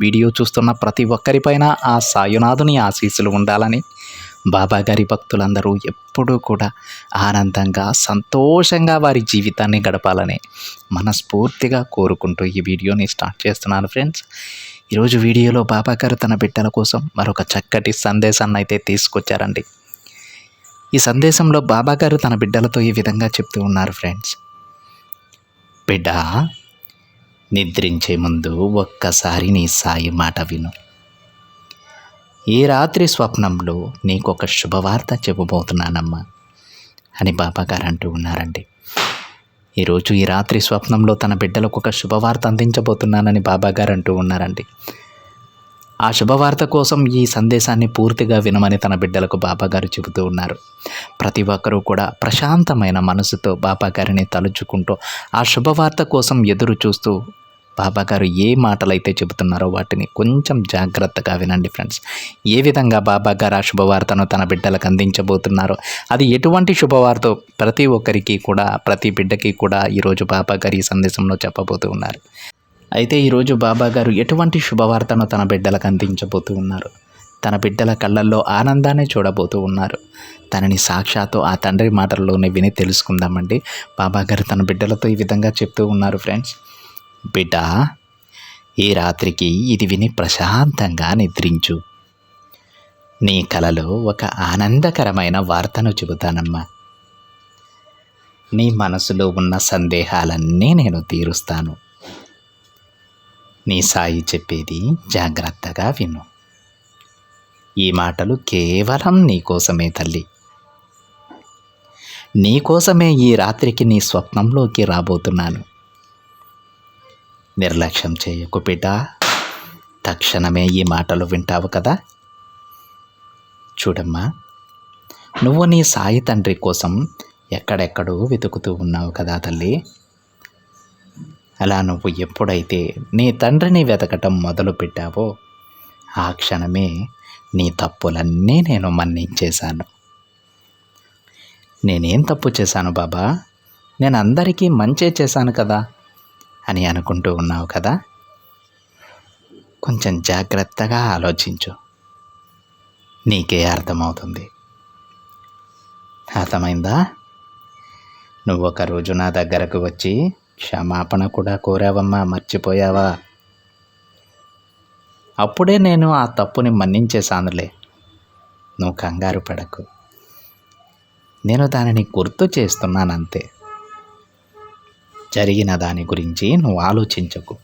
Video చూస్తున్న ప్రతి ఒక్కరిపైన ఆ సాయునాథుని ఆశీస్సులు ఉండాలని బాబా గారి భక్తులందరూ ఎప్పుడూ కూడా ఆనందంగా సంతోషంగా వారి జీవితాన్ని గడపాలని మనస్ఫూర్తిగా కోరుకుంటూ ఈ వీడియోని స్టార్ట్ చేస్తున్నాను ఫ్రెండ్స్. ఈరోజు వీడియోలో బాబాగారు తన బిడ్డల కోసం మరొక చక్కటి సందేశాన్ని అయితే తీసుకొచ్చారండి. ఈ సందేశంలో బాబా గారు తన బిడ్డలతో ఈ విధంగా చెప్తూ ఉన్నారు ఫ్రెండ్స్. బిడ్డ నిద్రించే ముందు ఒక్కసారి నీ సాయి మాట విను. ఈ రాత్రి స్వప్నంలో నీకు ఒక శుభవార్త చెప్పబోతున్నానమ్మా అని బాబాగారు అంటూ ఉన్నారండి. ఈరోజు ఈ రాత్రి స్వప్నంలో తన బిడ్డలకు ఒక శుభవార్త అందించబోతున్నానని బాబాగారు అంటూ ఉన్నారండి. ఆ శుభవార్త కోసం ఈ సందేశాన్ని పూర్తిగా వినమని తన బిడ్డలకు బాబాగారు చెబుతూ ఉన్నారు. ప్రతి ఒక్కరూ కూడా ప్రశాంతమైన మనసుతో బాబాగారిని తలుచుకుంటూ ఆ శుభవార్త కోసం ఎదురు చూస్తూ బాబా గారు ఏ మాటలైతే చెబుతున్నారో వాటిని కొంచెం జాగ్రత్తగా వినండి ఫ్రెండ్స్. ఏ విధంగా బాబా గారు ఆ శుభవార్తను తన బిడ్డలకు అందించబోతున్నారో అది ఎటువంటి శుభవార్త ప్రతి ఒక్కరికి కూడా ప్రతి బిడ్డకి కూడా ఈరోజు బాబా గారు ఈ సందేశంలో చెప్పబోతూ ఉన్నారు. అయితే ఈరోజు బాబా గారు ఎటువంటి శుభవార్తను తన బిడ్డలకు అందించబోతూ ఉన్నారు? తన బిడ్డల కళ్ళల్లో ఆనందాన్ని చూడబోతూ ఉన్నారు. తనని సాక్షాత్తు ఆ తండ్రి మాటల్లోనే విని తెలుసుకుందామండి. బాబా గారు తన బిడ్డలతో ఈ విధంగా చెప్తూ ఉన్నారు ఫ్రెండ్స్. బిడ్డ ఈ రాత్రికి ఇది విని ప్రశాంతంగా నిద్రించు. నీ కలలో ఒక ఆనందకరమైన వార్తను చెబుతానమ్మా. నీ మనసులో ఉన్న సందేహాలన్నీ నేను తీరుస్తాను. నీ సాయి చెప్పేది జాగ్రత్తగా విను. ఈ మాటలు కేవలం నీకోసమే తల్లి. నీకోసమే ఈ రాత్రికి నీ స్వప్నంలోకి రాబోతున్నాను. నిర్లక్ష్యం చేయకు బిడ్డ. తక్షణమే ఈ మాటలు వింటావు కదా. చూడమ్మా నువ్వు నీ సాయి తండ్రి కోసం ఎక్కడెక్కడో వెతుకుతూ ఉన్నావు కదా తల్లి. అలా నువ్వు ఎప్పుడైతే నీ తండ్రిని వెతకటం మొదలు పెట్టావో ఆ క్షణమే నీ తప్పులన్నీ నేను మన్నించేశాను. నేనేం తప్పు చేశాను బాబా? నేను అందరికీ మంచే చేశాను కదా. అని అనుకుంటూ ఉన్నావు కదా? కొంచెం జాగ్రత్తగా ఆలోచించు. నీకే అర్థమవుతుంది. అర్థమైందా? నువ్వు ఒక రోజు నా దగ్గరకు వచ్చి క్షమాపణ కూడా కోరావమ్మా మర్చిపోయావా? అప్పుడే నేను ఆ తప్పుని మన్నించేశానులే. నువ్వు కంగారు పడకు. నేను దానిని గుర్తు చేస్తున్నానంతే. జరిగిన దాని గురించి నువ్వు ఆలోచించకు.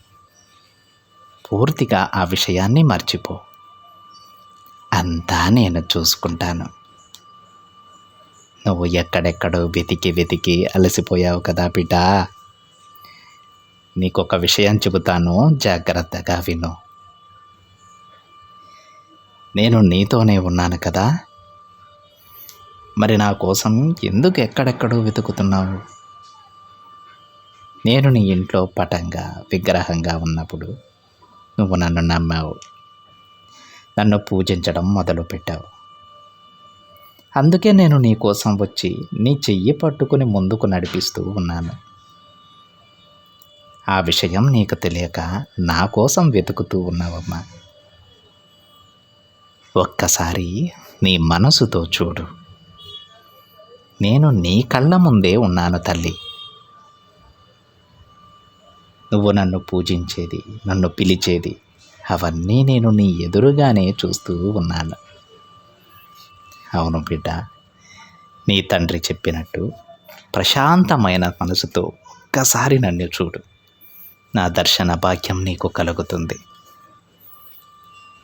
పూర్తిగా ఆ విషయాన్ని మర్చిపో. అంతా నేను చూసుకుంటాను. నువ్వు ఎక్కడెక్కడో వెతికి వెతికి అలసిపోయావు కదా బిడ్డ నీకొక విషయం చెబుతాను జాగ్రత్తగా విను. నేను నీతోనే ఉన్నాను కదా. మరి నా కోసం ఎందుకు ఎక్కడెక్కడో వెతుకుతున్నావు? నేను నీ ఇంట్లో పటంగా విగ్రహంగా ఉన్నప్పుడు నువ్వు నన్ను నమ్మావు. నన్ను పూజించడం మొదలుపెట్టావు అందుకే నేను నీ కోసం వచ్చి నీ చెయ్యి పట్టుకుని ముందుకు నడిపిస్తూ ఉన్నాను. ఆ విషయం నీకు తెలియక నా కోసం వెతుకుతూ ఉన్నావమ్మా. ఒక్కసారి నీ మనసుతో చూడు. నేను నీ కళ్ళ ముందే ఉన్నాను తల్లి. నువ్వు నన్ను పూజించేది నన్ను పిలిచేది. అవన్నీ నేను నీ ఎదురుగానే చూస్తూ ఉన్నాను. అవును బిడ్డ నీ తండ్రి చెప్పినట్టు ప్రశాంతమైన మనసుతో ఒక్కసారి నన్ను చూడు. నా దర్శన భాగ్యం నీకు కలుగుతుంది.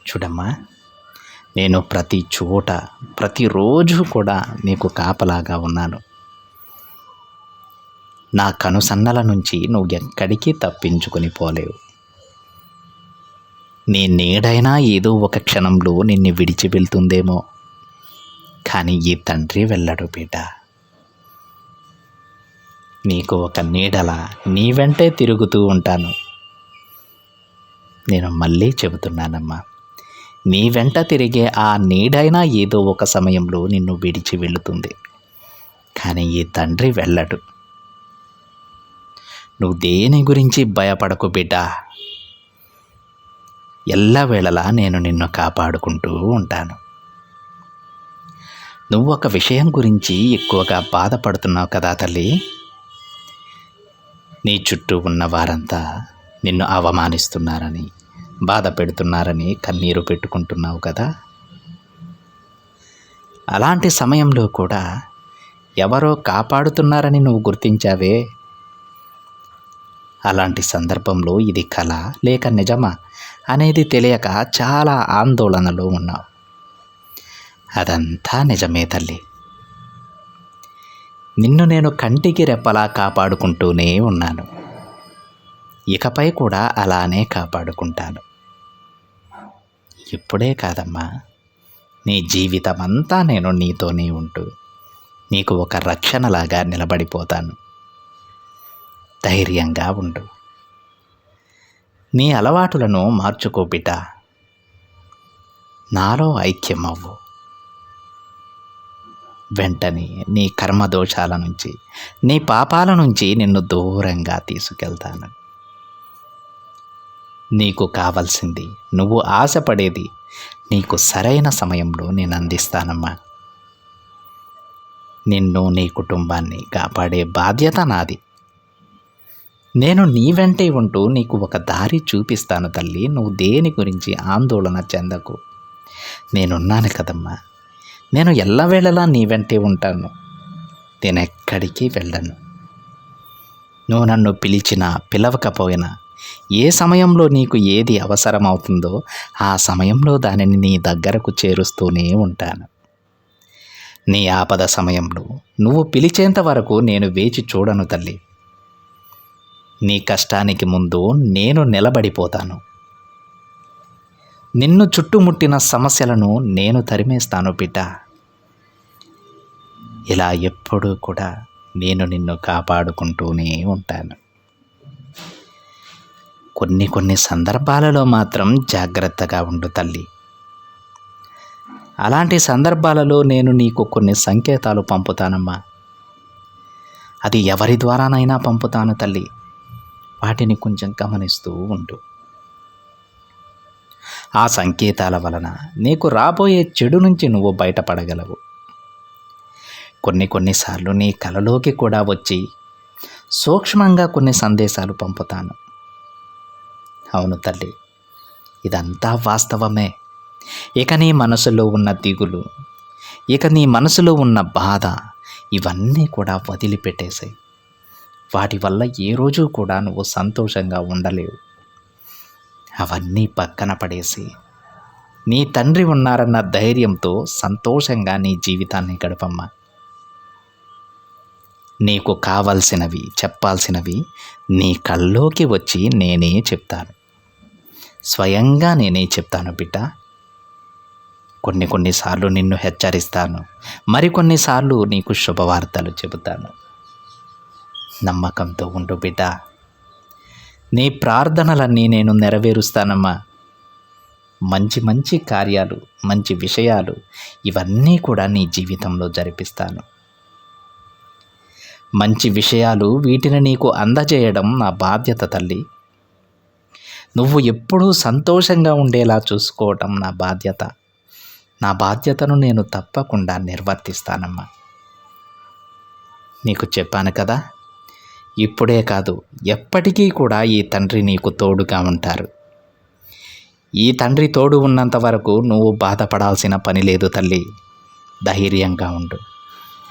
చూడమ్మా నేను ప్రతి చోట ప్రతిరోజు కూడా నీకు కాపలాగా ఉన్నాను. నా కనుసన్నల నుంచి నువ్వు ఎక్కడికి తప్పించుకొని పోలేవు. నీ నీడైనా ఏదో ఒక క్షణంలో నిన్ను విడిచి వెళ్తుందేమో. కానీ ఈ తండ్రి వెళ్ళడు బిడ్డ నీకు ఒక నీడలా నీ వెంటే తిరుగుతూ ఉంటాను. నేను మళ్ళీ చెబుతున్నానమ్మా నీ వెంట తిరిగే ఆ నీడైనా ఏదో ఒక సమయంలో నిన్ను విడిచి వెళుతుంది. కానీ ఈ తండ్రి వెళ్ళడు. నువ్వు దేని గురించి భయపడకు బిడ్డ? ఎల్లవేళలా నేను నిన్ను కాపాడుకుంటూ ఉంటాను. నువ్వు ఒక విషయం గురించి ఎక్కువగా బాధపడుతున్నావు కదా తల్లి. నీ చుట్టూ ఉన్న వారంతా నిన్ను అవమానిస్తున్నారని బాధ పెడుతున్నారని కన్నీరు పెట్టుకుంటున్నావు కదా. అలాంటి సమయంలో కూడా ఎవరో కాపాడుతున్నారని నువ్వు గుర్తించావే. అలాంటి సందర్భంలో ఇది కళ లేక నిజమా అనేది తెలియక చాలా ఆందోళనలో ఉన్నావు అదంతా నిజమే తల్లి. నిన్ను నేను కంటికి రెప్పలా కాపాడుకుంటూనే ఉన్నాను. ఇకపై కూడా అలానే కాపాడుకుంటాను. ఇప్పుడే కాదమ్మా నీ జీవితం అంతా నేను నీతోనే ఉంటూ నీకు ఒక రక్షణలాగా నిలబడిపోతాను. ధైర్యంగా ఉండు. నీ అలవాటులను మార్చుకో బిడ్డ. నాలో ఐక్యం అవ్వు వెంటనే నీ కర్మదోషాల నుంచి నీ పాపాల నుంచి నిన్ను దూరంగా తీసుకెళ్తాను. నీకు కావలసింది నువ్వు ఆశపడేది నీకు సరైన సమయంలో నేను అందిస్తానమ్మా. నిన్ను నీ కుటుంబాన్ని కాపాడే బాధ్యత నాది. నేను నీ వెంటే ఉంటూ నీకు ఒక దారి చూపిస్తాను తల్లి. నువ్వు దేని గురించి ఆందోళన చెందకు? నేనున్నాను కదమ్మా. నేను ఎల్లవేళలా నీ వెంటే ఉంటాను. నేను ఎక్కడికి వెళ్ళను. నువ్వు నన్ను పిలిచినా పిలవకపోయినా ఏ సమయంలో నీకు ఏది అవసరమవుతుందో ఆ సమయంలో దానిని నీ దగ్గరకు చేరుస్తూనే ఉంటాను. నీ ఆపద సమయంలో నువ్వు పిలిచేంత వరకు నేను వేచి చూడను తల్లి. నీ కష్టానికి ముందు నేను నిలబడిపోతాను. నిన్ను చుట్టుముట్టిన సమస్యలను నేను తరిమేస్తాను బిడ్డ. ఇలా ఎప్పుడూ కూడా నేను నిన్ను కాపాడుకుంటూనే ఉంటాను. కొన్ని కొన్ని సందర్భాలలో మాత్రం జాగ్రత్తగా ఉండు తల్లి. అలాంటి సందర్భాలలో నేను నీకు కొన్ని సంకేతాలు పంపుతానమ్మా. అది ఎవరి ద్వారానైనా పంపుతాను తల్లి. వాటిని కొంచెం గమనిస్తూ ఉండు. ఆ సంకేతాల వలన నీకు రాబోయే చెడు నుంచి నువ్వు బయటపడగలవు. కొన్ని కొన్నిసార్లు నీ కలలోకి కూడా వచ్చి సూక్ష్మంగా కొన్ని సందేశాలు పంపుతాను. అవును తల్లి ఇదంతా వాస్తవమే. ఇక నీ మనసులో ఉన్న దిగులు ఇక నీ మనసులో ఉన్న బాధ ఇవన్నీ కూడా వదిలిపెట్టేసాయి. వాటి వల్ల ఏ రోజు కూడా నువ్వు సంతోషంగా ఉండలేవు. అవన్నీ పక్కన పడేసి నీ తండ్రి ఉన్నారన్న ధైర్యంతో సంతోషంగా నీ జీవితాన్ని గడపమ్మా. నీకు కావలసినవి చెప్పాల్సినవి నీ కల్లోకి వచ్చి నేనే చెప్తాను. స్వయంగా నేనే చెప్తాను బిడ్డ. కొన్ని కొన్నిసార్లు నిన్ను హెచ్చరిస్తాను మరికొన్నిసార్లు నీకు శుభవార్తలు చెబుతాను. నమ్మకంతో ఉండు బిడ్డ. నీ ప్రార్థనలన్నీ నేను నెరవేరుస్తానమ్మా. మంచి మంచి కార్యాలు మంచి విషయాలు ఇవన్నీ కూడా నీ జీవితంలో జరిపిస్తాను. మంచి విషయాలు వీటిని నీకు అందజేయడం నా బాధ్యత తల్లి. నువ్వు ఎప్పుడూ సంతోషంగా ఉండేలా చూసుకోవటం నా బాధ్యత. నా బాధ్యతను నేను తప్పకుండా నిర్వర్తిస్తానమ్మా. నీకు చెప్పాను కదా ఇప్పుడే కాదు ఎప్పటికీ కూడా ఈ తండ్రి నీకు తోడుగా ఉంటారు. ఈ తండ్రి తోడు ఉన్నంత వరకు నువ్వు బాధపడాల్సిన పని లేదు తల్లి. ధైర్యంగా ఉండు.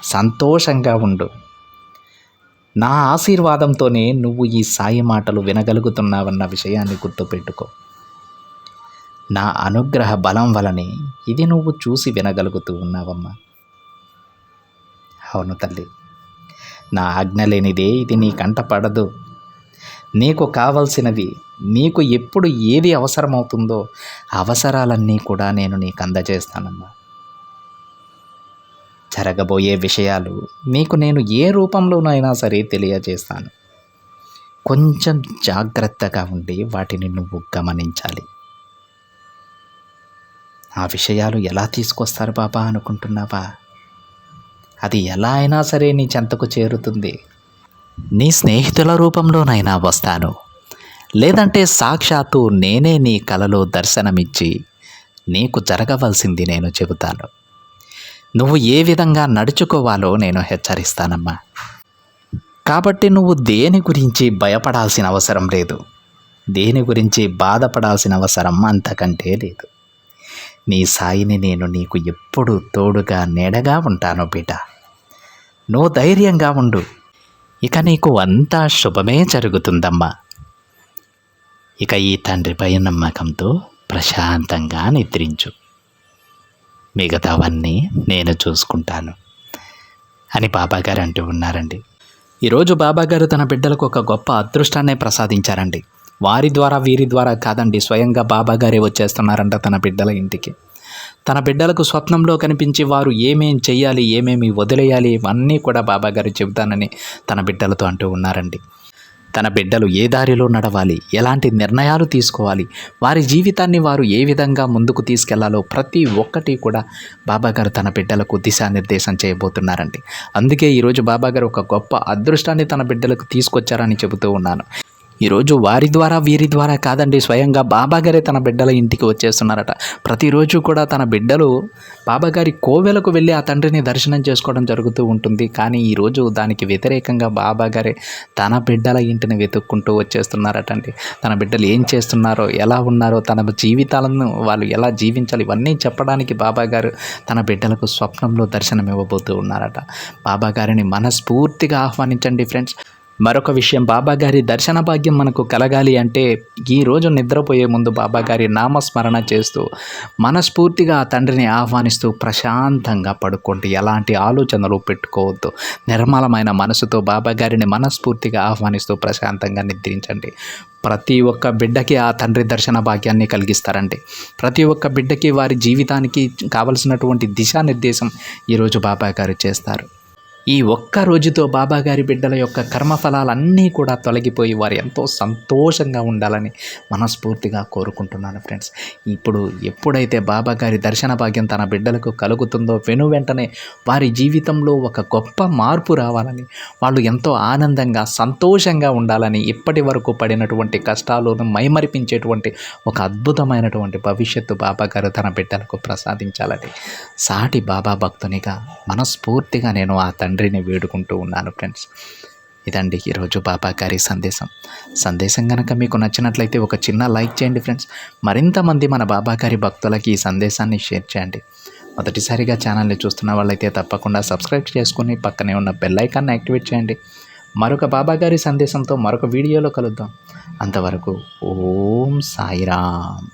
సంతోషంగా ఉండు. నా ఆశీర్వాదంతోనే నువ్వు ఈ సాయి మాటలు వినగలుగుతున్నావన్న విషయాన్ని గుర్తుపెట్టుకో. నా అనుగ్రహ బలం వలనే ఇది నువ్వు చూసి వినగలుగుతూ ఉన్నావమ్మా. అవును తల్లి. నా ఆజ్ఞ లేనిదే ఇది నీ కంట పడదు. నీకు కావలసినవి నీకు ఎప్పుడు ఏది అవసరమవుతుందో అవసరాలన్నీ కూడా నేను నీకు అందజేస్తానమ్మా. జరగబోయే విషయాలు నీకు నేను ఏ రూపంలోనైనా సరే తెలియజేస్తాను. కొంచెం జాగ్రత్తగా ఉండి వాటిని నువ్వు గమనించాలి. ఆ విషయాలు ఎలా తీసుకొస్తారు బాబా అనుకుంటున్నావా? అది ఎలా అయినా సరే నీ చెంతకు చేరుతుంది. నీ స్నేహితుల రూపంలోనైనా వస్తాను. లేదంటే సాక్షాత్తు నేనే నీ కలలో దర్శనమిచ్చి నీకు జరగవలసింది నేను చెబుతాను. నువ్వు ఏ విధంగా నడుచుకోవాలో నేను హెచ్చరిస్తానమ్మా. కాబట్టి నువ్వు దేని గురించి భయపడాల్సిన అవసరం లేదు. దేని గురించి బాధపడాల్సిన అవసరం అంతకంటే లేదు. నీ సాయిని నేను నీకు ఎప్పుడు తోడుగా నీడగా ఉంటాను బిడ్డ నువ్వు ధైర్యంగా ఉండు. ఇక నీకు అంతా శుభమే జరుగుతుందమ్మా. ఇక ఈ తండ్రిపై నమ్మకంతో ప్రశాంతంగా నిద్రించు. మిగతావన్నీ నేను చూసుకుంటాను అని బాబాగారు అంటూ ఉన్నారండి. ఈరోజు బాబాగారు తన బిడ్డలకు ఒక గొప్ప అదృష్టాన్ని ప్రసాదించారండి. వారి ద్వారా వీరి ద్వారా కాదండి స్వయంగా బాబాగారే వచ్చేస్తున్నారంట తన బిడ్డల ఇంటికి. తన బిడ్డలకు స్వప్నంలో కనిపించి వారు ఏమేం చేయాలి ఏమేమి వదిలేయాలి ఇవన్నీ కూడా బాబాగారు చెబుతానని తన బిడ్డలతో అంటూ ఉన్నారండి. తన బిడ్డలు ఏ దారిలో నడవాలి ఎలాంటి నిర్ణయాలు తీసుకోవాలి వారి జీవితాన్ని వారు ఏ విధంగా ముందుకు తీసుకెళ్ళాలో ప్రతి ఒక్కటి కూడా బాబాగారు తన బిడ్డలకు దిశానిర్దేశం చేయబోతున్నారండి. అందుకే ఈరోజు బాబాగారు ఒక గొప్ప అదృష్టాన్ని తన బిడ్డలకు తీసుకొచ్చారని చెబుతూ ఉన్నాను. ఈరోజు వారి ద్వారా వీరి ద్వారా కాదండి స్వయంగా బాబాగారే తన బిడ్డల ఇంటికి వచ్చేస్తున్నారట. ప్రతిరోజు కూడా తన బిడ్డలు బాబాగారి కోవెలకు వెళ్ళి ఆ తండ్రిని దర్శనం చేసుకోవడం జరుగుతూ ఉంటుంది. కానీ ఈరోజు దానికి వ్యతిరేకంగా బాబాగారే తన బిడ్డల ఇంటిని వెతుక్కుంటూ వచ్చేస్తున్నారటండి. తన బిడ్డలు ఏం చేస్తున్నారో ఎలా ఉన్నారో తన జీవితాలను వాళ్ళు ఎలా జీవించాలి ఇవన్నీ చెప్పడానికి బాబాగారు తన బిడ్డలకు స్వప్నంలో దర్శనం ఇవ్వబోతూ ఉన్నారట బాబాగారిని మనస్ఫూర్తిగా ఆహ్వానించండి ఫ్రెండ్స్. మరొక విషయం బాబాగారి దర్శన భాగ్యం మనకు కలగాలి అంటే ఈరోజు నిద్రపోయే ముందు బాబాగారి నామస్మరణ చేస్తూ మనస్ఫూర్తిగా ఆ తండ్రిని ఆహ్వానిస్తూ ప్రశాంతంగా పడుకోండి. ఎలాంటి ఆలోచనలు పెట్టుకోవద్దు. నిర్మలమైన మనసుతో బాబాగారిని మనస్ఫూర్తిగా ఆహ్వానిస్తూ ప్రశాంతంగా నిద్రించండి. ప్రతి ఒక్క బిడ్డకి ఆ తండ్రి దర్శన భాగ్యాన్ని కలిగిస్తారండి. ప్రతి ఒక్క బిడ్డకి వారి జీవితానికి కావలసినటువంటి దిశానిర్దేశం ఈరోజు బాబా గారు చేస్తారు. ఈ ఒక్క రోజుతో బాబాగారి బిడ్డల యొక్క కర్మఫలాలన్నీ కూడా తొలగిపోయి వారు ఎంతో సంతోషంగా ఉండాలని మనస్ఫూర్తిగా కోరుకుంటున్నాను ఫ్రెండ్స్. ఇప్పుడు ఎప్పుడైతే బాబాగారి దర్శన భాగ్యం తన బిడ్డలకు కలుగుతుందో వెను వెంటనే వారి జీవితంలో ఒక గొప్ప మార్పు రావాలని వాళ్ళు ఎంతో ఆనందంగా సంతోషంగా ఉండాలని ఇప్పటి వరకు పడినటువంటి కష్టాలను మైమరిపించేటువంటి ఒక అద్భుతమైనటువంటి భవిష్యత్తు బాబాగారు తన బిడ్డలకు ప్రసాదించాలని సాటి బాబా భక్తునిగా మనస్ఫూర్తిగా నేను ఆ తండ్రిని వేడుకుంటూ ఉన్నాను ఫ్రెండ్స్ ఇదండి ఈరోజు బాబా గారి సందేశం. సందేశం కనుక మీకు నచ్చినట్లయితే ఒక చిన్న లైక్ చేయండి ఫ్రెండ్స్ మరింతమంది మన బాబా గారి భక్తులకి ఈ సందేశాన్ని షేర్ చేయండి. మొదటిసారిగా ఛానల్ని చూస్తున్న వాళ్ళైతే తప్పకుండా సబ్స్క్రైబ్ చేసుకుని పక్కనే ఉన్న బెల్ ఐకాన్ని యాక్టివేట్ చేయండి. మరొక బాబా గారి సందేశంతో మరొక వీడియోలో కలుద్దాం. అంతవరకు ఓం సాయిరామ్.